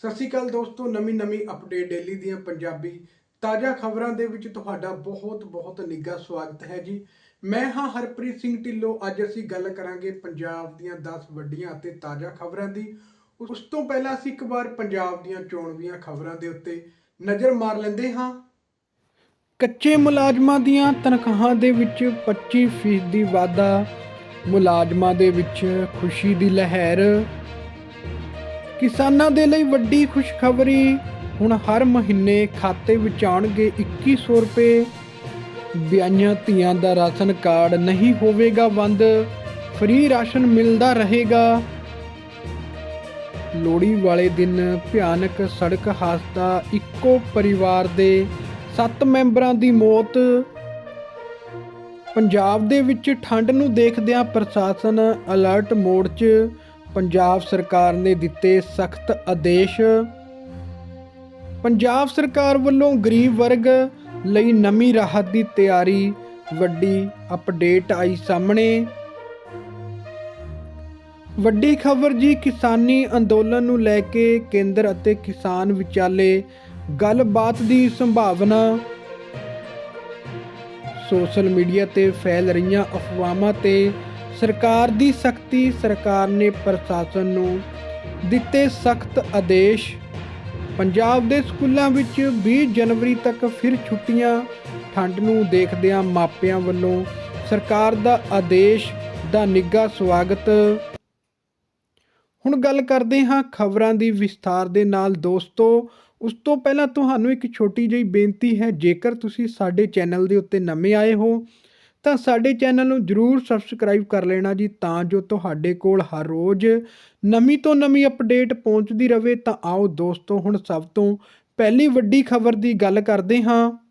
ਸਤਿ ਸ਼੍ਰੀ ਅਕਾਲ ਦੋਸਤੋ, ਨਵੀਂ ਨਵੀਂ ਅਪਡੇਟ ਡੇਲੀ ਦੀਆਂ ਪੰਜਾਬੀ ਤਾਜ਼ਾ ਖਬਰਾਂ ਦੇ ਵਿੱਚ ਤੁਹਾਡਾ ਬਹੁਤ ਬਹੁਤ ਨਿੱਘਾ ਸਵਾਗਤ ਹੈ ਜੀ। ਮੈਂ ਹਾਂ ਹਰਪ੍ਰੀਤ ਸਿੰਘ ਢਿੱਲੋਂ, ਅੱਜ ਅਸੀਂ ਗੱਲ ਕਰਾਂਗੇ ਪੰਜਾਬ ਦੀਆਂ 10 ਵੱਡੀਆਂ ਅਤੇ ਤਾਜ਼ਾ ਖਬਰਾਂ ਦੀ। ਉਸ ਤੋਂ ਪਹਿਲਾਂ ਅਸੀਂ ਇੱਕ ਵਾਰ ਪੰਜਾਬ ਦੀਆਂ ਚੋਣਵੀਆਂ ਖਬਰਾਂ ਦੇ ਉੱਤੇ ਨਜ਼ਰ ਮਾਰ ਲੈਂਦੇ ਹਾਂ। ਕੱਚੇ ਮੁਲਾਜ਼ਮਾਂ ਦੀਆਂ ਤਨਖਾਹਾਂ ਦੇ ਵਿੱਚ 25% ਦੀ ਵਾਧਾ, ਮੁਲਾਜ਼ਮਾਂ ਦੇ ਵਿੱਚ ਖੁਸ਼ੀ ਦੀ ਲਹਿਰ। ਕਿਸਾਨਾਂ ਦੇ ਲਈ ਵੱਡੀ ਖੁਸ਼ਖਬਰੀ। ਹੁਣ ਹਰ ਮਹੀਨੇ ਖਾਤੇ ਵਿੱਚ ਆਉਣਗੇ 2100 ਰੁਪਏ। ਵਿਆਹੀਆਂ ਧੀਆਂ ਦਾ ਰਾਸ਼ਨ ਕਾਰਡ ਨਹੀਂ ਹੋਵੇਗਾ ਬੰਦ। ਫ੍ਰੀ ਰਾਸ਼ਨ ਮਿਲਦਾ ਰਹੇਗਾ। ਲੋਹੜੀ ਵਾਲੇ ਦਿਨ ਭਿਆਨਕ ਸੜਕ ਹਾਦਸਾ ਇੱਕੋ ਪਰਿਵਾਰ ਦੇ 7 ਮੈਂਬਰਾਂ ਦੀ ਮੌਤ। ਪੰਜਾਬ ਦੇ ਵਿੱਚ ਠੰਡ ਨੂੰ ਦੇਖਦਿਆਂ ਪ੍ਰਸ਼ਾਸਨ ਅਲਰਟ ਮੋਡ 'ਚ ਪੰਜਾਬ ਸਰਕਾਰ ਨੇ ਦਿੱਤੇ ਸਖਤ ਆਦੇਸ਼। ਪੰਜਾਬ ਸਰਕਾਰ ਵੱਲੋਂ ਗਰੀਬ ਵਰਗ ਲਈ ਨਵੀਂ ਰਾਹਤ ਦੀ ਤਿਆਰੀ, ਵੱਡੀ ਅਪਡੇਟ ਆਈ ਸਾਹਮਣੇ। ਵੱਡੀ ਖਬਰ ਜੀ, ਕਿਸਾਨੀ ਅੰਦੋਲਨ ਨੂੰ ਲੈ ਕੇ ਕੇਂਦਰ ਅਤੇ ਕਿਸਾਨ ਵਿਚਾਲੇ ਗੱਲਬਾਤ ਦੀ ਸੰਭਾਵਨਾ। ਸੋਸ਼ਲ ਮੀਡੀਆ ਤੇ ਫੈਲ ਰਹੀਆਂ ਅਫਵਾਹਾਂ ਤੇ ਸਰਕਾਰ ਦੀ ਸਖਤੀ ਸਰਕਾਰ ਨੇ ਪ੍ਰਸ਼ਾਸਨ ਨੂੰ ਦਿੱਤੇ ਸਖਤ ਆਦੇਸ਼। ਪੰਜਾਬ ਦੇ ਸਕੂਲਾਂ ਵਿੱਚ 20 ਜਨਵਰੀ ਤੱਕ ਫਿਰ ਛੁੱਟੀਆਂ। ਠੰਡ ਨੂੰ ਦੇਖਦਿਆਂ ਮਾਪਿਆਂ ਵੱਲੋਂ ਸਰਕਾਰ ਦਾ ਆਦੇਸ਼ ਦਾ ਨਿੱਘਾ ਸਵਾਗਤ। ਹੁਣ ਗੱਲ ਕਰਦੇ ਹਾਂ ਖਬਰਾਂ ਦੀ ਵਿਸਥਾਰ ਦੇ ਨਾਲ। ਦੋਸਤੋ, ਉਸ ਤੋਂ ਪਹਿਲਾਂ ਤੁਹਾਨੂੰ ਇੱਕ ਛੋਟੀ ਜਿਹੀ ਬੇਨਤੀ ਹੈ, ਜੇਕਰ ਤੁਸੀਂ ਸਾਡੇ ਚੈਨਲ ਦੇ ਉੱਤੇ ਨਵੇਂ ਆਏ ਹੋ ਤਾਂ ਸਾਡੇ ਚੈਨਲ ਨੂੰ ਜਰੂਰ ਸਬਸਕ੍ਰਾਈਬ ਕਰ ਲੈਣਾ ਜੀ, ਤਾਂ ਜੋ ਤੁਹਾਡੇ ਕੋਲ ਹਰ ਰੋਜ਼ ਨਵੀਂ ਤੋਂ ਨਵੀਂ ਅਪਡੇਟ ਪਹੁੰਚਦੀ ਰਹੇ ਤਾਂ ਆਓ ਦੋਸਤੋ, ਹੁਣ ਸਭ ਤੋਂ ਪਹਿਲੀ ਵੱਡੀ ਖਬਰ ਦੀ ਗੱਲ ਕਰਦੇ ਹਾਂ।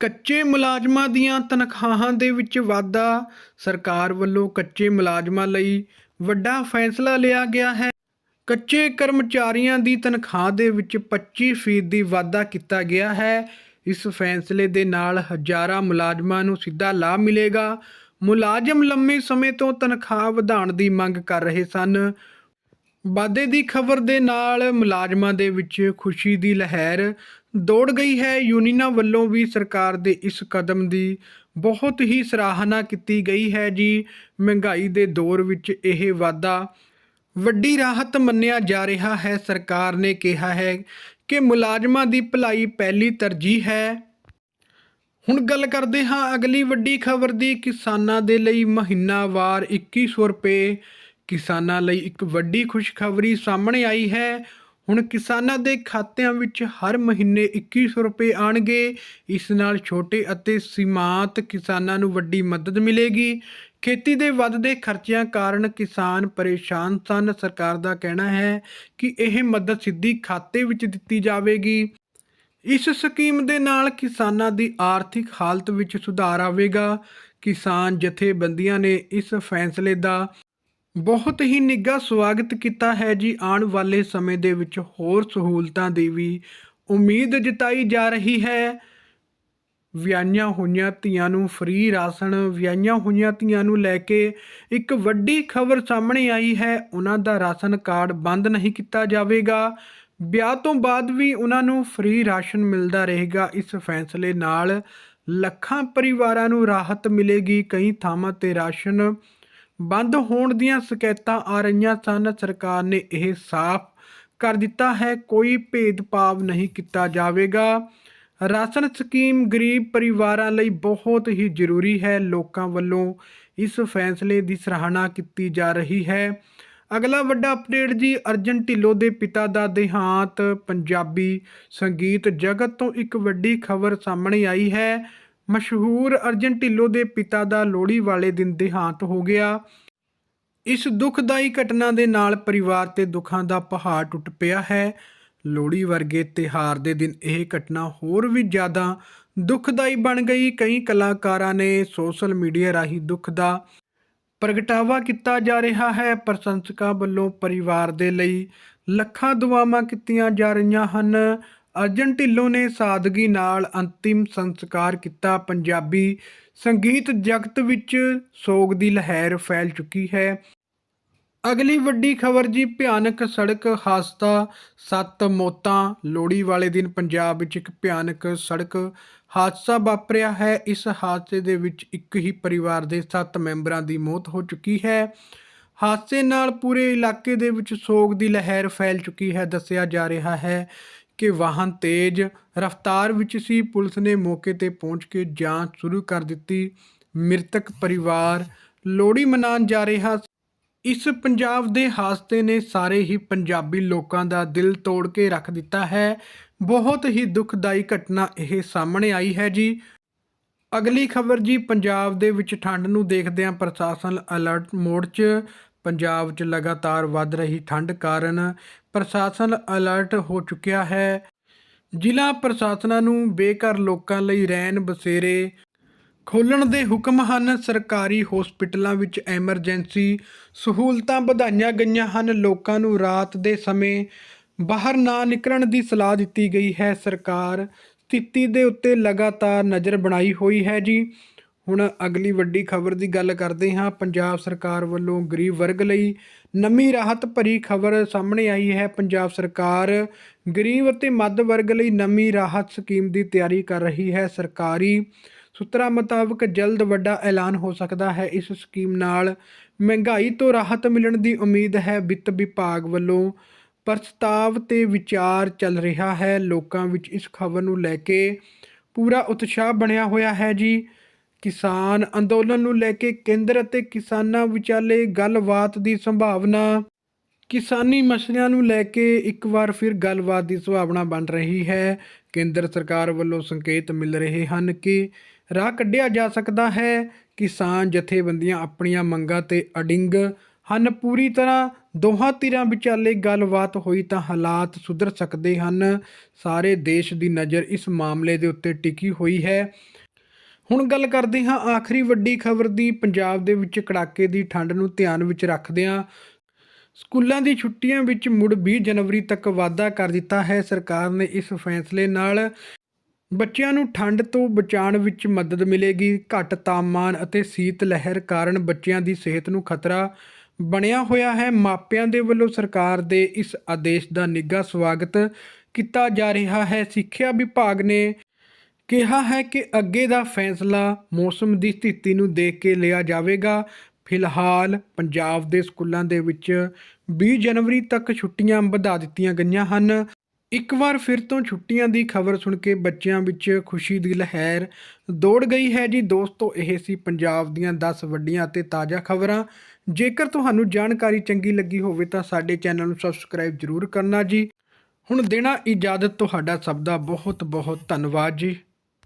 ਕੱਚੇ ਮੁਲਾਜ਼ਮਾਂ ਦੀਆਂ ਤਨਖਾਹਾਂ ਦੇ ਵਿੱਚ ਵਾਧਾ, ਸਰਕਾਰ ਵੱਲੋਂ ਕੱਚੇ ਮੁਲਾਜ਼ਮਾਂ ਲਈ ਵੱਡਾ ਫੈਸਲਾ ਲਿਆ ਗਿਆ ਹੈ। ਕੱਚੇ ਕਰਮਚਾਰੀਆਂ ਦੀ ਤਨਖਾਹ ਦੇ ਵਿੱਚ 25% ਦੀ ਵਾਧਾ ਕੀਤਾ ਗਿਆ ਹੈ। ਇਸ ਫੈਸਲੇ ਦੇ ਨਾਲ ਹਜ਼ਾਰਾਂ ਮੁਲਾਜ਼ਮਾਂ ਨੂੰ ਸਿੱਧਾ ਲਾਭ ਮਿਲੇਗਾ। ਮੁਲਾਜ਼ਮ ਲੰਮੇ ਸਮੇਂ ਤੋਂ ਤਨਖਾਹ ਵਧਾਉਣ ਦੀ ਮੰਗ ਕਰ ਰਹੇ ਸਨ। ਵਾਧੇ ਦੀ ਖਬਰ ਦੇ ਨਾਲ ਮੁਲਾਜ਼ਮਾਂ ਦੇ ਵਿੱਚ ਖੁਸ਼ੀ ਦੀ ਲਹਿਰ ਦੌੜ ਗਈ ਹੈ। ਯੂਨੀਅਨਾਂ ਵੱਲੋਂ ਵੀ ਸਰਕਾਰ ਦੇ ਇਸ ਕਦਮ ਦੀ ਬਹੁਤ ਹੀ ਸਰਾਹਨਾ ਕੀਤੀ ਗਈ ਹੈ ਜੀ। ਮਹਿੰਗਾਈ ਦੇ ਦੌਰ ਵਿੱਚ ਇਹ ਵਾਧਾ ਵੱਡੀ ਰਾਹਤ ਮੰਨਿਆ ਜਾ ਰਿਹਾ ਹੈ। ਸਰਕਾਰ ਨੇ ਕਿਹਾ ਹੈ ਕਿ ਮੁਲਾਜ਼ਮਾਂ ਦੀ ਭਲਾਈ ਪਹਿਲੀ ਤਰਜੀਹ ਹੈ। ਹੁਣ ਗੱਲ ਕਰਦੇ ਹਾਂ ਅਗਲੀ ਵੱਡੀ ਖਬਰ ਦੀ। ਕਿਸਾਨਾਂ ਦੇ ਲਈ ਮਹੀਨਾਵਾਰ 2100 ਰੁਪਏ ਕਿਸਾਨਾਂ ਲਈ ਇੱਕ ਵੱਡੀ ਖੁਸ਼ਖਬਰੀ ਸਾਹਮਣੇ ਆਈ ਹੈ। ਹੁਣ ਕਿਸਾਨਾਂ ਦੇ ਖਾਤਿਆਂ ਵਿੱਚ ਹਰ ਮਹੀਨੇ 2100 ਰੁਪਏ ਆਣਗੇ ਇਸ ਨਾਲ ਛੋਟੇ ਅਤੇ ਸੀਮਾਂਤ ਕਿਸਾਨਾਂ ਨੂੰ ਵੱਡੀ ਮਦਦ ਮਿਲੇਗੀ। ਖੇਤੀ ਦੇ ਵੱਧਦੇ ਖਰਚਿਆਂ ਕਾਰਨ ਕਿਸਾਨ ਪਰੇਸ਼ਾਨ ਸਨ। ਸਰਕਾਰ ਦਾ ਕਹਿਣਾ ਹੈ ਕਿ ਇਹ ਮਦਦ ਸਿੱਧੀ ਖਾਤੇ ਵਿੱਚ ਦਿੱਤੀ ਜਾਵੇਗੀ। ਇਸ ਸਕੀਮ ਦੇ ਨਾਲ ਕਿਸਾਨਾਂ ਦੀ ਆਰਥਿਕ ਹਾਲਤ ਵਿੱਚ ਸੁਧਾਰ ਆਵੇਗਾ। ਕਿਸਾਨ ਜਥੇਬੰਦੀਆਂ ਨੇ ਇਸ ਫੈਸਲੇ ਦਾ ਬਹੁਤ ਹੀ ਨਿੱਘਾ ਸਵਾਗਤ ਕੀਤਾ ਹੈ ਜੀ ਆਉਣ ਵਾਲੇ ਸਮੇਂ ਦੇ ਵਿੱਚ ਹੋਰ ਸਹੂਲਤਾਂ ਦੀ ਵੀ। ਉਮੀਦ ਜਤਾਈ ਜਾ ਰਹੀ ਹੈ। ਵਿਆਹੀਆਂ ਹੋਈਆਂ ਧੀਆਂ ਨੂੰ ਫ੍ਰੀ ਰਾਸ਼ਨ, ਵਿਆਹੀਆਂ ਹੋਈਆਂ ਧੀਆਂ ਨੂੰ ਲੈ ਕੇ ਇੱਕ ਵੱਡੀ ਖਬਰ ਸਾਹਮਣੇ ਆਈ ਹੈ। ਉਹਨਾਂ ਦਾ ਰਾਸ਼ਨ ਕਾਰਡ ਬੰਦ ਨਹੀਂ ਕੀਤਾ ਜਾਵੇਗਾ। ਵਿਆਹ ਤੋਂ ਬਾਅਦ ਵੀ ਉਹਨਾਂ ਨੂੰ ਫ੍ਰੀ ਰਾਸ਼ਨ ਮਿਲਦਾ ਰਹੇਗਾ। ਇਸ ਫੈਸਲੇ ਨਾਲ ਲੱਖਾਂ ਪਰਿਵਾਰਾਂ ਨੂੰ ਰਾਹਤ ਮਿਲੇਗੀ। ਕਈ ਥਾਵਾਂ ਤੇ ਰਾਸ਼ਨ ਬੰਦ ਹੋਣ ਦੀਆਂ ਸ਼ਿਕਾਇਤਾਂ ਆ ਰਹੀਆਂ ਸਨ। ਸਰਕਾਰ ਨੇ ਇਹ ਸਾਫ਼ ਕਰ ਦਿੱਤਾ ਹੈ, ਕੋਈ ਭੇਦਭਾਵ ਨਹੀਂ ਕੀਤਾ ਜਾਵੇਗਾ। ਰਾਸ਼ਨ ਸਕੀਮ ਗਰੀਬ ਪਰਿਵਾਰਾਂ ਲਈ ਬਹੁਤ ਹੀ ਜ਼ਰੂਰੀ ਹੈ। ਲੋਕਾਂ ਵੱਲੋਂ ਇਸ ਫੈਸਲੇ ਦੀ ਸਰਾਹਨਾ ਕੀਤੀ ਜਾ ਰਹੀ ਹੈ। ਅਗਲਾ ਵੱਡਾ ਅਪਡੇਟ ਜੀ, ਅਰਜਨ ਢਿੱਲੋਂ ਦੇ ਪਿਤਾ ਦਾ ਦੇਹਾਂਤ। ਪੰਜਾਬੀ ਸੰਗੀਤ ਜਗਤ ਤੋਂ ਇੱਕ ਵੱਡੀ ਖਬਰ ਸਾਹਮਣੇ ਆਈ ਹੈ। ਮਸ਼ਹੂਰ ਅਰਜਨ ਢਿੱਲੋਂ ਦੇ ਪਿਤਾ ਦਾ ਲੋਹੜੀ ਵਾਲੇ ਦਿਨ ਦੇਹਾਂਤ ਹੋ ਗਿਆ। ਇਸ ਦੁਖਦਾਈ ਘਟਨਾ ਦੇ ਨਾਲ ਪਰਿਵਾਰ ਤੇ ਦੁੱਖਾਂ ਦਾ ਪਹਾੜ ਟੁੱਟ ਪਿਆ ਹੈ। ਲੋਹੜੀ ਵਰਗੇ ਤਿਹਾਰ ਦੇ ਦਿਨ ਇਹ ਘਟਨਾ ਹੋਰ ਵੀ ਜ਼ਿਆਦਾ ਦੁਖਦਾਈ ਬਣ ਗਈ। ਕਈ ਕਲਾਕਾਰਾਂ ਨੇ ਸੋਸ਼ਲ ਮੀਡੀਆ ਰਾਹੀਂ ਦੁੱਖ ਦਾ ਪ੍ਰਗਟਾਵਾ ਕੀਤਾ ਜਾ ਰਿਹਾ ਹੈ। ਪ੍ਰਸ਼ੰਸਕਾਂ ਵੱਲੋਂ ਪਰਿਵਾਰ ਦੇ ਲਈ ਲੱਖਾਂ ਦੁਆਵਾਂ ਕੀਤੀਆਂ ਜਾ ਰਹੀਆਂ ਹਨ। ਅਰਜਨ ਢਿੱਲੋਂ ਨੇ ਸਾਦਗੀ ਨਾਲ ਅੰਤਿਮ ਸੰਸਕਾਰ ਕੀਤਾ। ਪੰਜਾਬੀ ਸੰਗੀਤ ਜਗਤ ਵਿੱਚ ਸੋਗ ਦੀ ਲਹਿਰ ਫੈਲ ਚੁੱਕੀ ਹੈ। ਅਗਲੀ ਵੱਡੀ ਖਬਰ ਜੀ, ਭਿਆਨਕ ਸੜਕ ਹਾਦਸਾ, ਸੱਤ ਮੌਤਾਂ, ਲੋਹੜੀ ਵਾਲੇ ਦਿਨ ਪੰਜਾਬ ਵਿੱਚ ਇੱਕ ਭਿਆਨਕ ਸੜਕ ਹਾਦਸਾ ਵਾਪਰਿਆ ਹੈ। ਇਸ ਹਾਦਸੇ ਦੇ ਵਿੱਚ ਇੱਕ ਹੀ ਪਰਿਵਾਰ ਦੇ 7 ਮੈਂਬਰਾਂ ਦੀ ਮੌਤ ਹੋ ਚੁੱਕੀ ਹੈ। ਹਾਦਸੇ ਨਾਲ ਪੂਰੇ ਇਲਾਕੇ ਦੇ ਵਿੱਚ ਸੋਗ ਦੀ ਲਹਿਰ ਫੈਲ ਚੁੱਕੀ ਹੈ, ਦੱਸਿਆ ਜਾ ਰਿਹਾ ਹੈ। ਕਿ ਵਾਹਨ ਤੇਜ਼ ਰਫ਼ਤਾਰ ਵਿੱਚ ਸੀ, ਪੁਲਿਸ ਨੇ ਮੌਕੇ ਤੇ ਪਹੁੰਚ ਕੇ ਜਾਂਚ ਸ਼ੁਰੂ ਕਰ ਦਿੱਤੀ। ਮ੍ਰਿਤਕ ਪਰਿਵਾਰ ਲੋਹੜੀ ਮਨਾਉਣ ਜਾ ਰਿਹਾ ਇਸ ਪੰਜਾਬ ਦੇ ਹਾਦਸੇ ਨੇ ਸਾਰੇ ਹੀ ਪੰਜਾਬੀ ਲੋਕਾਂ ਦਾ ਦਿਲ ਤੋੜ ਕੇ ਰੱਖ ਦਿੱਤਾ ਹੈ। ਬਹੁਤ ਹੀ ਦੁਖਦਾਈ ਘਟਨਾ ਇਹ ਸਾਹਮਣੇ ਆਈ ਹੈ ਜੀ। ਅਗਲੀ ਖਬਰ ਜੀ, ਪੰਜਾਬ ਦੇ ਵਿੱਚ ਠੰਡ ਨੂੰ ਦੇਖਦਿਆਂ ਪ੍ਰਸ਼ਾਸਨ ਅਲਰਟ ਮੋਡ 'ਚ। ਪੰਜਾਬ 'ਚ ਲਗਾਤਾਰ ਵੱਧ ਰਹੀ ਠੰਡ ਕਾਰਨ ਪ੍ਰਸ਼ਾਸਨ ਅਲਰਟ ਹੋ ਚੁੱਕਿਆ ਹੈ। ਜ਼ਿਲ੍ਹਾ ਪ੍ਰਸ਼ਾਸਨਾਂ ਨੂੰ ਬੇਘਰ ਲੋਕਾਂ ਲਈ ਰਹਿਣ ਬਸੇਰੇ ਖੋਲ੍ਹਣ ਦੇ ਹੁਕਮ ਹਨ। ਸਰਕਾਰੀ ਹਸਪਤਾਲਾਂ ਵਿੱਚ ਐਮਰਜੈਂਸੀ ਸਹੂਲਤਾਂ ਵਧਾਈਆਂ ਗਈਆਂ ਹਨ। ਲੋਕਾਂ ਨੂੰ ਰਾਤ ਦੇ ਸਮੇਂ ਬਾਹਰ ਨਾ ਨਿਕਲਣ ਦੀ ਸਲਾਹ ਦਿੱਤੀ ਗਈ ਹੈ। ਸਰਕਾਰ ਸਥਿਤੀ ਦੇ ਉੱਤੇ ਲਗਾਤਾਰ ਨਜ਼ਰ ਬਣਾਈ ਹੋਈ ਹੈ ਜੀ। ਹੁਣ ਅਗਲੀ ਵੱਡੀ ਖਬਰ ਦੀ ਗੱਲ ਕਰਦੇ ਹਾਂ। ਪੰਜਾਬ ਸਰਕਾਰ ਵੱਲੋਂ ਗਰੀਬ ਵਰਗ ਲਈ ਨਵੀਂ ਰਾਹਤ ਭਰੀ ਖਬਰ ਸਾਹਮਣੇ ਆਈ ਹੈ। ਪੰਜਾਬ ਸਰਕਾਰ ਗਰੀਬ ਅਤੇ ਮੱਧ ਵਰਗ ਲਈ ਨਵੀਂ ਰਾਹਤ ਸਕੀਮ ਦੀ ਤਿਆਰੀ ਕਰ ਰਹੀ ਹੈ। ਸਰਕਾਰੀ ਸੂਤਰਾਂ ਮੁਤਾਬਕ ਜਲਦ ਵੱਡਾ ਐਲਾਨ ਹੋ ਸਕਦਾ ਹੈ। ਇਸ ਸਕੀਮ ਨਾਲ ਮਹਿੰਗਾਈ ਤੋਂ ਰਾਹਤ ਮਿਲਣ ਦੀ ਉਮੀਦ ਹੈ। ਵਿੱਤ ਵਿਭਾਗ ਵੱਲੋਂ ਪ੍ਰਸਤਾਵ ਤੇ ਵਿਚਾਰ ਚੱਲ ਰਿਹਾ ਹੈ। ਲੋਕਾਂ ਵਿੱਚ ਇਸ ਖਬਰ ਨੂੰ ਲੈ ਕੇ ਪੂਰਾ ਉਤਸ਼ਾਹ ਬਣਿਆ ਹੋਇਆ ਹੈ ਜੀ। ਕਿਸਾਨ ਅੰਦੋਲਨ ਨੂੰ ਲੈ ਕੇ ਕੇਂਦਰ ਅਤੇ ਕਿਸਾਨਾਂ ਵਿਚਾਲੇ ਗੱਲਬਾਤ ਦੀ ਸੰਭਾਵਨਾ। ਕਿਸਾਨੀ ਮਸਲਿਆਂ ਨੂੰ ਲੈ ਕੇ ਇੱਕ ਵਾਰ ਫਿਰ ਗੱਲਬਾਤ ਦੀ ਸੰਭਾਵਨਾ ਬਣ ਰਹੀ ਹੈ। ਕੇਂਦਰ ਸਰਕਾਰ ਵੱਲੋਂ ਸੰਕੇਤ ਮਿਲ ਰਹੇ ਹਨ ਕਿ ਰਾਹ ਕੱਢਿਆ ਜਾ ਸਕਦਾ ਹੈ। ਕਿਸਾਨ ਜਥੇਬੰਦੀਆਂ ਆਪਣੀਆਂ ਮੰਗਾਂ ਤੇ ਅਡਿੰਗ ਹਨ। ਪੂਰੀ ਤਰ੍ਹਾਂ ਦੋਹਾਂ ਧਿਰਾਂ ਵਿਚਾਲੇ ਗੱਲਬਾਤ ਹੋਈ ਤਾਂ ਹਾਲਾਤ ਸੁਧਰ ਸਕਦੇ ਹਨ। ਸਾਰੇ ਦੇਸ਼ ਦੀ ਨਜ਼ਰ ਇਸ ਮਾਮਲੇ ਦੇ ਉੱਤੇ ਟਿਕੀ ਹੋਈ ਹੈ। ਹੁਣ ਗੱਲ ਕਰਦੇ ਹਾਂ ਆਖਰੀ ਵੱਡੀ ਖਬਰ ਦੀ। ਪੰਜਾਬ ਦੇ ਵਿੱਚ ਕੜਾਕੇ ਦੀ ਠੰਡ ਨੂੰ ਧਿਆਨ ਵਿੱਚ ਰੱਖਦਿਆਂ ਸਕੂਲਾਂ ਦੀ ਛੁੱਟੀਆਂ ਵਿੱਚ ਮੁੜ 20 ਜਨਵਰੀ ਤੱਕ ਵਾਧਾ ਕਰ ਦਿੱਤਾ ਹੈ। ਸਰਕਾਰ ਨੇ ਇਸ ਫੈਸਲੇ ਨਾਲ ਬੱਚਿਆਂ ਨੂੰ ਠੰਡ ਤੋਂ ਬਚਾਉਣ ਵਿੱਚ ਮਦਦ ਮਿਲੇਗੀ। ਘੱਟ ਤਾਪਮਾਨ ਅਤੇ ਸੀਤ ਲਹਿਰ ਕਾਰਨ ਬੱਚਿਆਂ ਦੀ ਸਿਹਤ ਨੂੰ ਖਤਰਾ ਬਣਿਆ ਹੋਇਆ ਹੈ। ਮਾਪਿਆਂ ਦੇ ਵੱਲੋਂ ਸਰਕਾਰ ਦੇ ਇਸ ਆਦੇਸ਼ ਦਾ ਨਿੱਘਾ ਸਵਾਗਤ ਕੀਤਾ ਜਾ ਰਿਹਾ ਹੈ। ਸਿੱਖਿਆ ਵਿਭਾਗ ਨੇ ਕਿਹਾ ਹੈ ਕਿ ਅੱਗੇ ਦਾ ਫੈਸਲਾ ਮੌਸਮ ਦੀ ਸਥਿਤੀ ਨੂੰ ਦੇਖ ਕੇ ਲਿਆ ਜਾਵੇਗਾ। ਫਿਲਹਾਲ ਪੰਜਾਬ ਦੇ ਸਕੂਲਾਂ ਦੇ ਵਿੱਚ 20 ਜਨਵਰੀ ਤੱਕ ਛੁੱਟੀਆਂ ਵਧਾ ਦਿੱਤੀਆਂ ਗਈਆਂ ਹਨ। ਇੱਕ ਵਾਰ ਫਿਰ ਤੋਂ ਛੁੱਟੀਆਂ ਦੀ ਖਬਰ ਸੁਣ ਕੇ ਬੱਚਿਆਂ ਵਿੱਚ ਖੁਸ਼ੀ ਦੀ ਲਹਿਰ ਦੌੜ ਗਈ ਹੈ ਜੀ। ਦੋਸਤੋ, ਇਹ ਸੀ ਪੰਜਾਬ ਦੀਆਂ 10 ਵੱਡੀਆਂ ਅਤੇ ਤਾਜ਼ਾ ਖਬਰਾਂ। ਜੇਕਰ ਤੁਹਾਨੂੰ ਜਾਣਕਾਰੀ ਚੰਗੀ ਲੱਗੀ ਹੋਵੇ ਤਾਂ ਸਾਡੇ ਚੈਨਲ ਨੂੰ ਸਬਸਕ੍ਰਾਈਬ ਜ਼ਰੂਰ ਕਰਨਾ ਜੀ। ਹੁਣ ਦੇਣਾ ਇਜਾਜ਼ਤ ਤੁਹਾਡਾ ਸਭ ਦਾ ਬਹੁਤ ਬਹੁਤ ਧੰਨਵਾਦ ਜੀ।